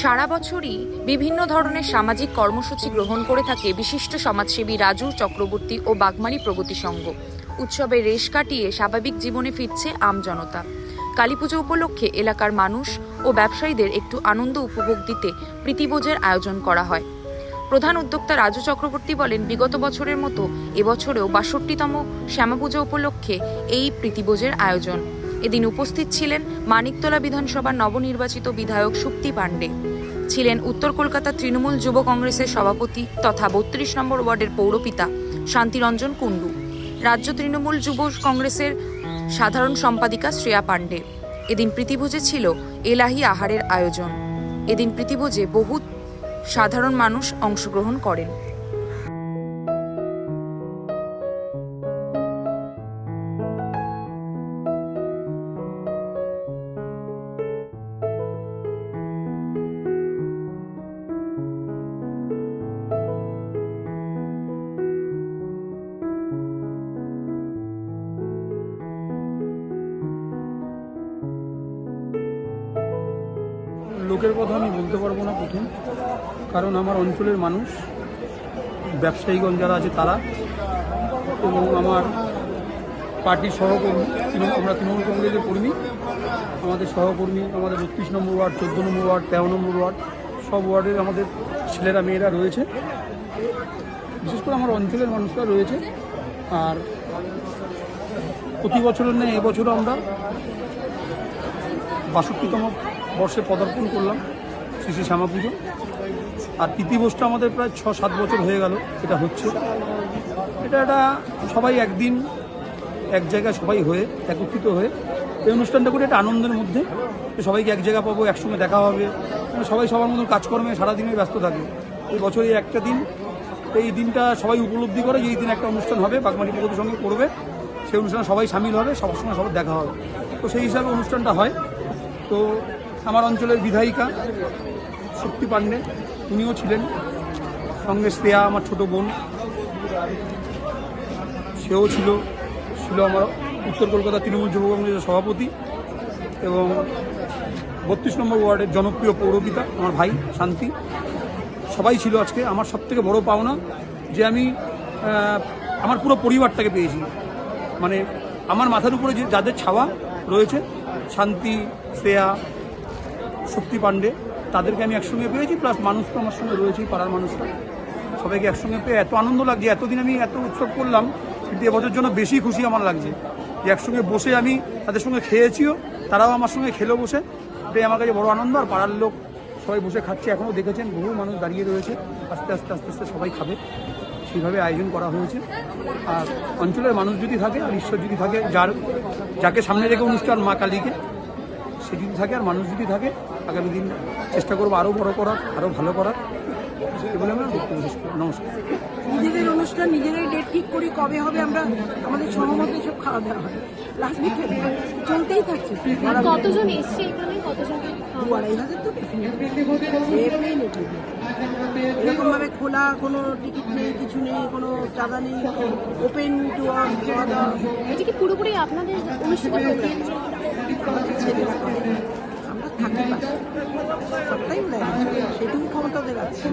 সারা বছরই বিভিন্ন ধরনের সামাজিক কর্মসূচি গ্রহণ করে থাকে বিশিষ্ট সমাজসেবী রাজু চক্রবর্তী ও বাগমারি প্রগতি সংঘ। উৎসবে রেশ কাটিয়ে স্বাভাবিক জীবনে ফিরছে আমজনতা কালীপুজো উপলক্ষে এলাকার মানুষ ও ব্যবসায়ীদের একটু আনন্দ উপভোগ দিতে প্রীতিভোজের আয়োজন করা হয়। প্রধান উদ্যোক্তা রাজু চক্রবর্তী বলেন, বিগত বছরের মতো এবছরেও বাষট্টিতম শ্যামাপুজো উপলক্ষে এই প্রীতিভোজের আয়োজন। এদিন উপস্থিত ছিলেন মানিকতলা বিধানসভার নবনির্বাচিত বিধায়ক সুপ্তি পাণ্ডে। ছিলেন উত্তর কলকাতা তৃণমূল যুব কংগ্রেসের সভাপতি তথা বত্রিশ নম্বর ওয়ার্ডের পৌরপিতা শান্তিরঞ্জন কুণ্ডু। রাজ্য তৃণমূল যুব কংগ্রেসের সাধারণ সম্পাদিকা শ্রেয়া পাণ্ডে। এদিন প্রীতিভোজে ছিল এলাহি আহারের আয়োজন। এদিন প্রীতিভোজে বহু সাধারণ মানুষ অংশগ্রহণ করেন। লোকের কথা আমি বলতে পারব না প্রথম। কারণ আমার অঞ্চলের মানুষ, ব্যবসায়ীগণ যারা আছে তারা এবং আমার পার্টির সহকর্মী আমরা তৃণমূল কংগ্রেসের কর্মী, আমাদের সহকর্মী, আমাদের বত্রিশ নম্বর ওয়ার্ড, চোদ্দ নম্বর ওয়ার্ড, তেরো নম্বর ওয়ার্ড, সব ওয়ার্ডের আমাদের ছেলেরা, মেয়েরা রয়েছে। বিশেষ করে আমার অঞ্চলের মানুষরা রয়েছে। আর প্রতি বছরের নেই এবছরও আমরা বাষট্টিতম বর্ষে পদার্পণ করলাম শ্রী শ্রী শ্যামা পুজো আর প্রীতিভোজটা আমাদের প্রায় ছ সাত বছর হয়ে গেল, এটা হচ্ছে। এটা একটা সবাই একদিন, এক জায়গায় সবাই হয়ে, একত্রিত হয়ে, এই অনুষ্ঠানটা করে একটা আনন্দের মধ্যে সবাইকে এক জায়গা পাবো, একসঙ্গে দেখা হবে। মানে সবাই সবার মতন কাজকর্মে সারাদিনে ব্যস্ত থাকে। এই বছরে একটা দিন, এই দিনটা সবাই উপলব্ধি করে যে এই দিন একটা অনুষ্ঠান হবে, বাগমাটি প্রগতির সঙ্গে করবে। সেই অনুষ্ঠানে সবাই সামিল হবে, সবার সঙ্গে সবার দেখা হবে। তো সেই হিসাবে অনুষ্ঠানটা হয়। তো আমার অঞ্চলের বিধায়িকা, শক্তি পাণ্ডে, উনিও ছিলেন। সঙ্গে শ্রেয়া, আমার ছোট বোন, সেও ছিল ছিল আমার উত্তর কলকাতা তৃণমূল যুব কংগ্রেসের সভাপতি এবং বত্রিশ নম্বর ওয়ার্ডের জনপ্রিয় পৌরপিতা, আমার ভাই শান্তি। সবাই ছিল আজকে আমার সব থেকে বড় পাওনা যে আমি আমার পুরো পরিবারটাকে পেয়েছি। মানে আমার মাথার উপরে যে যাদের ছাওয়া রয়েছে, শান্তি, শ্রেয়া শক্তি পাণ্ডে। তাদেরকে আমি একসঙ্গে পেয়েছি প্লাস মানুষ তো আমার সঙ্গে রয়েছেই, পাড়ার মানুষরা। সবাইকে একসঙ্গে পেয়ে এত আনন্দ লাগছে, এতদিন আমি এত উৎসব করলাম, কিন্তু এবছর জন্য বেশি খুশি আমার লাগছে। যে একসঙ্গে বসে আমি তাদের সঙ্গে খেয়েছিও, তারাও আমার সঙ্গে খেলো বসে। এটাই আমার কাছে বড় আনন্দ, আর পাড়ার লোক সবাই বসে খাচ্ছে। এখনও দেখেছেন, বহু মানুষ দাঁড়িয়ে রয়েছে। আস্তে আস্তে আস্তে আস্তে সবাই খাবে। সেইভাবে আয়োজন করা হয়েছে। আর অঞ্চলের মানুষ যদি থাকে, আর ঈশ্বর যদি থাকে, যার, যাকে সামনে রেখে অনুষ্ঠান মা কালীকে, সে যদি থাকে, আর মানুষ যদি থাকে আগামী দিন চেষ্টা করব আরও বড় করার আরও ভালো করার। আমার। নমস্কার। নিজেদের অনুষ্ঠান নিজেরাই ডেট ঠিক করি কবে হবে আমরা আমাদের সহমতে সব খাওয়া দাওয়া হয় লাস্ট উইকে চলতেই থাকছে। কতজন এসছে এখানে? কতজন? দু আড়াই হাজার তো এরকম ভাবে খোলা কোনো টিকিট নেই কিছু নেই কোনো চাঁদা নেই ওপেন টু খাওয়া দাওয়া। এটা কি পুরোপুরি আপনাদের অনুষ্ঠিত ছেলেরা করে। পারে সবটাই ওরা সেটুকু ক্ষমতা আছে